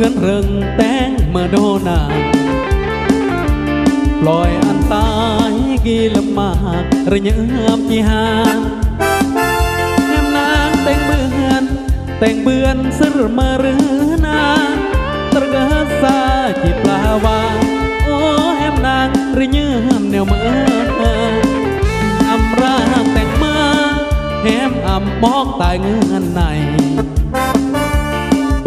เงินเริงแตงเมื่อโดนาปล่อยอันตายกีลมากระยำจีหานแหมนางแต่งเบือนแต่งเบือนสรมาหรือนาตระเกษาจีปลาวาโอ้แหมนางระยำแนวเมื่ออำราแต่งมาแหมอำมอกตายเงินใน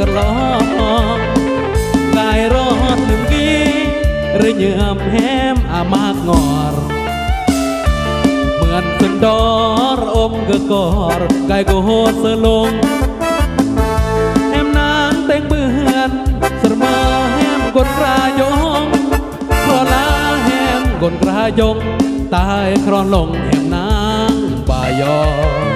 กลอกายรอดหนึ่งกีหรือเยื่อมแหมอามากงอร เหมือนสันดอรอมกะกอรกายก็โหดสลงแหมนางแต่งเบื่อนสรมาแหมกดกรายงครอลาแหมกดกรายงตายครอนลงแหมนางบายอ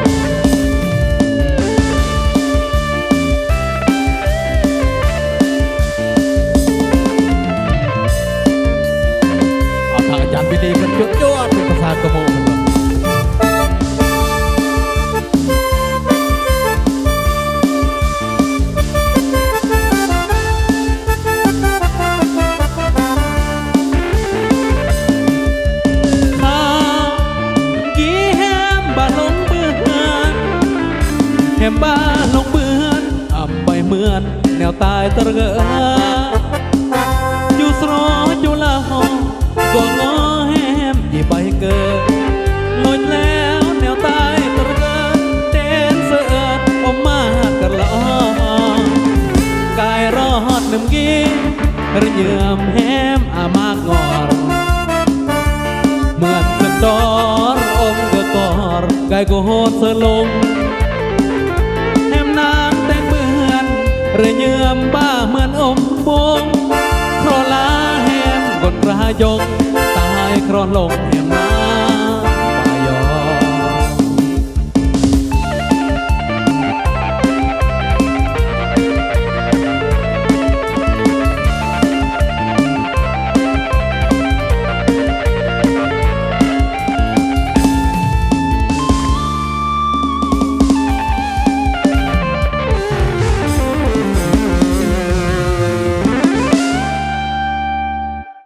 าลงเบือนแฮมบ้าลงเบือนอ่ำไปเหมือนแนวตายตระเกออยู่สรออยู่ละหองก็งอแฮมยี่ไปเกิดลอยแล้วแนวตายตระเกอเต้นเสือดอมมากระลอกายรอดหนึ่งกี้ระเยื่อมแฮมอามากงอรเหมือนสันดอนอก กายก็โหดเสลงแหมนางแต่งเหมือนเรือเยื่อมบ้าเหมือนอมบงครอลาแหมกดกระยกตายครอนลงแหมนา